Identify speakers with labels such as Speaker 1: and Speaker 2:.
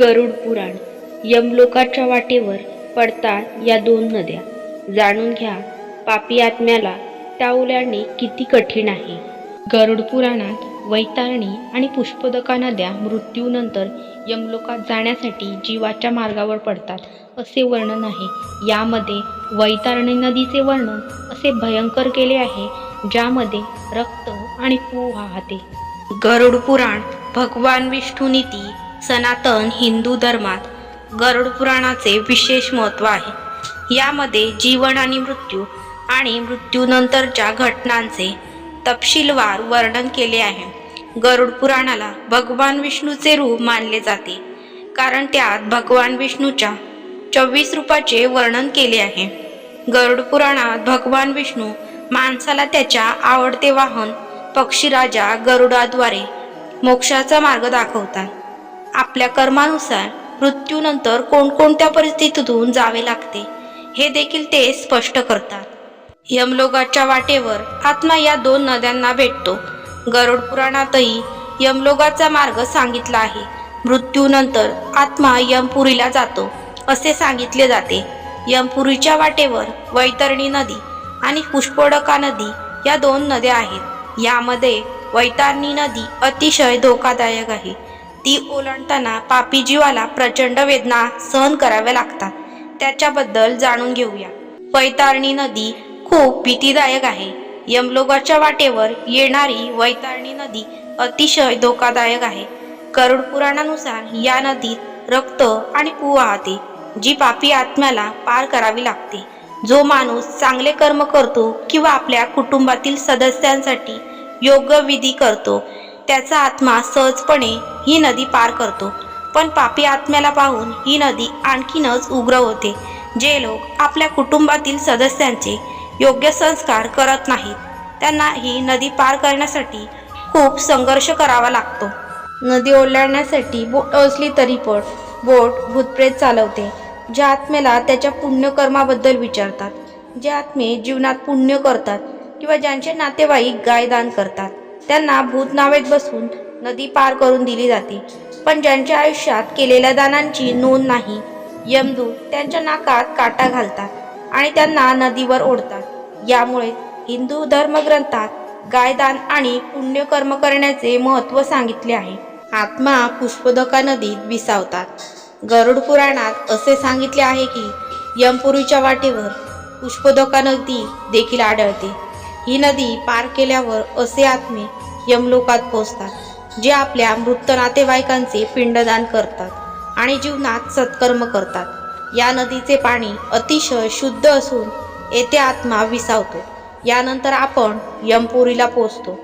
Speaker 1: गरुड पुराण यमलोकाच्या वाटेवर पडतात या दोन नद्या. जाणून घ्या पापी आत्म्याला त्या ओलांडणे किती कठीण आहे. गरुड पुराणात वैतारणी आणि पुष्पदका नद्या मृत्यूनंतर यमलोकात जाण्यासाठी जीवाच्या मार्गावर पडतात असे वर्णन आहे. यामध्ये वैतारणी नदीचे वर्णन असे भयंकर केले आहे ज्यामध्ये रक्त आणि पू वाहते गरुड पुराण भगवान विष्णू नीती सनातन हिंदू धर्मात गरुड पुराणाचे विशेष महत्त्व आहे. यामध्ये जीवन आणि मृत्यू आणि मृत्यूनंतरच्या घटनांचे तपशीलवार वर्णन केले आहे. गरुड पुराणाला भगवान विष्णूचे रूप मानले जाते कारण त्यात भगवान विष्णूच्या चोवीस रूपाचे वर्णन केले आहे. गरुड पुराणात भगवान विष्णू माणसाला त्याच्या आवडते वाहन पक्षीराजा गरुडाद्वारे मोक्षाचा मार्ग दाखवतात. आपल्या कर्मानुसार मृत्यूनंतर कोणकोणत्या परिस्थितीतून जावे लागते हे देखील ते स्पष्ट करतात. यमलोगाच्या वाटेवर आत्मा या दोन नद्यांना भेटतो. गरुड पुराणातही यमलोगाचा मार्ग सांगितला आहे. मृत्यूनंतर आत्मा यमपुरीला जातो असे सांगितले जाते. यमपुरीच्या वाटेवर वैतरणी नदी आणि पुष्पडका नदी या दोन नद्या आहेत. यामध्ये वैतरणी नदी अतिशय धोकादायक आहे. ती ओलांडताना पापी जीवाला प्रचंड वेदना सहन कराव्या लागतात. त्याच्याबद्दल जाणून घेऊया. वैतारणी नदी खूप भीतीदायक आहे. यमलोगाच्या वाटेवर येणारी वैतारणी नदी अतिशय धोकादायक आहे. करुड पुराणानुसार या नदीत रक्त आणि पू वाहते जी पापी आत्म्याला पार करावी लागते. जो माणूस चांगले कर्म करतो किंवा आपल्या कुटुंबातील सदस्यांसाठी योग्य विधी करतो त्याचा आत्मा सहजपणे ही नदी पार करतो. पण पापी आत्म्याला पाहून ही नदी आणखीनच उग्र होते. जे लोक आपल्या कुटुंबातील सदस्यांचे योग्य संस्कार करत नाहीत त्यांना ही नदी पार करण्यासाठी खूप संघर्ष करावा लागतो. नदी ओलांडण्यासाठी बोट असली तरी पण बोट भूतप्रेत चालवते ज्या आत्म्याला त्याच्या पुण्यकर्माबद्दल विचारतात. जे आत्मे जीवनात पुण्य करतात किंवा ज्यांचे नातेवाईक गायदान करतात. त्यांना भूतनावेत बसून नदी पार करून दिली जाते. पण ज्यांच्या आयुष्यात केलेल्या दानांची नोंद नाही यमदूत त्यांच्या नाकात काटा घालतात आणि त्यांना नदीवर ओढतात. यामुळे हिंदू धर्मग्रंथात गायदान आणि पुण्यकर्म करण्याचे महत्त्व सांगितले आहे. आत्मा पुष्पदका नदीत विसावतात. गरुड पुराणात असे सांगितले आहे की यमपुरीच्या वाटेवर पुष्पदका नदी देखील आढळते. ही नदी पार केल्यावर असे आत्मे यमलोकात पोचतात जे आपल्या मृत नातेवाईकांचे पिंडदान करतात आणि जीवनात सत्कर्म करतात. या नदीचे पाणी अतिशय शुद्ध असून येथे आत्मा विसावतो. यानंतर आपण यमपुरीला पोचतो